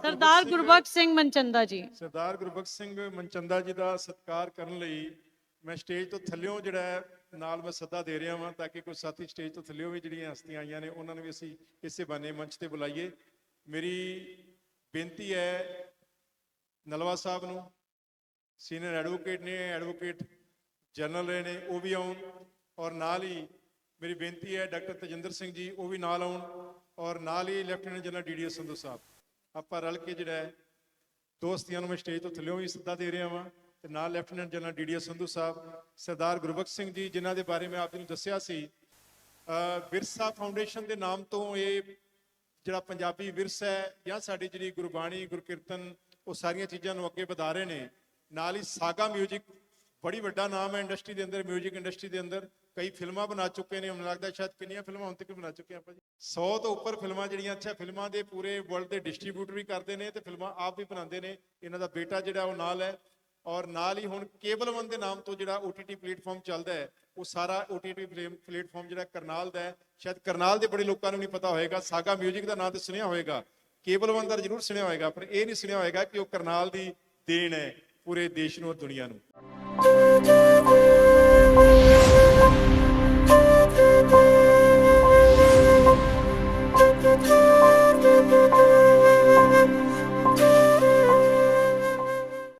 ਸਰਦਾਰ ਗੁਰਬਖਸ਼ ਸਿੰਘ ਮਨਚੰਦਾ ਜੀ। ਸਰਦਾਰ ਗੁਰਬਖਸ਼ ਸਿੰਘ ਮਨਚੰਦਾ ਜੀ ਦਾ ਸਤਿਕਾਰ ਕਰਨ ਲਈ ਮੈਂ ਸਟੇਜ ਤੋਂ ਥੱਲਿਓਂ ਜਿਹੜਾ ਹੈ, ਨਾਲ ਮੈਂ ਸੱਦਾ ਦੇ ਰਿਹਾ ਹਾਂ ਤਾਂ ਕਿ ਕੋਈ ਸਾਥੀ ਸਟੇਜ ਤੋਂ ਥੱਲਿਓਂ ਵੀ ਜਿਹੜੀਆਂ ਹਸਤੀਆਂ ਆਈਆਂ ਨੇ ਉਹਨਾਂ ਨੂੰ ਵੀ ਅਸੀਂ ਇਸੇ ਬਾਨੇ ਮੰਚ ਤੇ ਬੁਲਾਈਏ। ਮੇਰੀ ਬੇਨਤੀ ਹੈ ਨਲਵਾ ਸਾਹਿਬ ਨੂੰ ਸੀਨੀਅਰ ਐਡਵੋਕੇਟ ਨੇ ਐਡਵੋਕੇਟ ਜਨਰਲ ਰਹੇ ਨੇ ਉਹ ਵੀ ਆਉਣ ਔਰ ਨਾਲ ਹੀ ਮੇਰੀ ਬੇਨਤੀ ਹੈ ਡਾਕਟਰ ਤਜਿੰਦਰ ਸਿੰਘ ਜੀ ਉਹ ਵੀ ਨਾਲ ਆਉਣ ਔਰ ਨਾਲ ਹੀ lieutenant general DDS Sandhu Sahib. ਆਪਾਂ ਰਲ ਕੇ ਜਿਹੜਾ ਹੈ, ਦੋਸਤੀਆਂ ਨੂੰ ਮੈਂ ਸਟੇਜ ਤੋਂ ਥੱਲੇੋਂ ਵੀ ਸੱਦਾ ਦੇ ਰਿਹਾ ਵਾਂ ਤੇ ਨਾਲ lieutenant general DDS Sandhu Sahib, Sardar Gurbakhsh Singh ji, ਜਿਨ੍ਹਾਂ ਦੇ ਬਾਰੇ ਮੈਂ ਆਪ ਜੀ ਨੂੰ ਦੱਸਿਆ ਸੀ ਵਿਰਸਾ ਫਾਊਂਡੇਸ਼ਨ ਦੇ ਨਾਮ ਤੋਂ ਇਹ ਜਿਹੜਾ ਪੰਜਾਬੀ ਵਿਰਸਾ ਹੈ ਜਾਂ ਸਾਡੀ ਜਿਹੜੀ ਗੁਰਬਾਣੀ, ਗੁਰਕੀਰਤਨ, ਉਹ ਸਾਰੀਆਂ ਚੀਜ਼ਾਂ ਨੂੰ ਅੱਗੇ ਵਧਾ ਰਹੇ ਨੇ। ਨਾਲ ਹੀ ਸਾਗਾ 뮤직 ਬੜੀ ਵੱਡਾ ਨਾਮ ਹੈ ਇੰਡਸਟਰੀ ਦੇ ਅੰਦਰ 뮤직 ਇੰਡਸਟਰੀ ਦੇ ਅੰਦਰ ਕਈ ਫਿਲਮਾਂ ਬਣਾ ਚੁੱਕੇ ਨੇ ਮੈਨੂੰ ਲੱਗਦਾ ਸ਼ਾਇਦ ਕਿੰਨੀਆਂ ਫਿਲਮਾਂ ਹੁਣ ਤੱਕ ਬਣਾ ਚੁੱਕੇ ਆਪਾਂ ਜੀ 100 ਤੋਂ ਉੱਪਰ ਫਿਲਮਾਂ ਜਿਹੜੀਆਂ ਅੱਛਾ ਫਿਲਮਾਂ ਦੇ ਪੂਰੇ ਵਰਲਡ ਦੇ ਡਿਸਟ੍ਰੀਬਿਊਟਰ ਵੀ ਕਰਦੇ ਨੇ ਤੇ ਫਿਲਮਾਂ ਆਪ ਵੀ ਬਣਾਉਂਦੇ ਨੇ ਇਹਨਾਂ ਦਾ ਬੇਟਾ ਜਿਹੜਾ ਉਹ ਨਾਲ ਹੈ ਔਰ ਨਾਲ ਹੀ ਹੁਣ ਕੇਬਲ ਵਨ ਦੇ ਨਾਮ ਤੋਂ ਜਿਹੜਾ OTT ਪਲੇਟਫਾਰਮ ਚੱਲਦਾ ਹੈ ਉਹ ਸਾਰਾ OTT ਪਲੇਟਫਾਰਮ ਜਿਹੜਾ ਕਰਨਾਲ ਦਾ ਹੈ ਸ਼ਾਇਦ ਕਰਨਾਲ ਦੇ ਬੜੇ ਲੋਕਾਂ ਨੂੰ ਨਹੀਂ ਪਤਾ ਹੋਏਗਾ ਸਾਗਾ 뮤직 ਦਾ ਨਾਮ ਤੇ ਸੁਣਿਆ ਹੋਏਗਾ ਕੇਬਲ ਵਨ ਦਾ ਜ਼ਰੂਰ ਸੁਣਿਆ ਹੋਏਗਾ ਪਰ ਇਹ ਨਹੀਂ ਸੁਣਿਆ ਹੋਏਗਾ ਕਿ ਉਹ ਕਰਨਾਲ ਦੀ ਦੇਣ ਹੈ ਪੂਰੇ ਦੇਸ਼ ਨੂੰ ਔਰ ਦੁਨੀਆ ਨੂੰ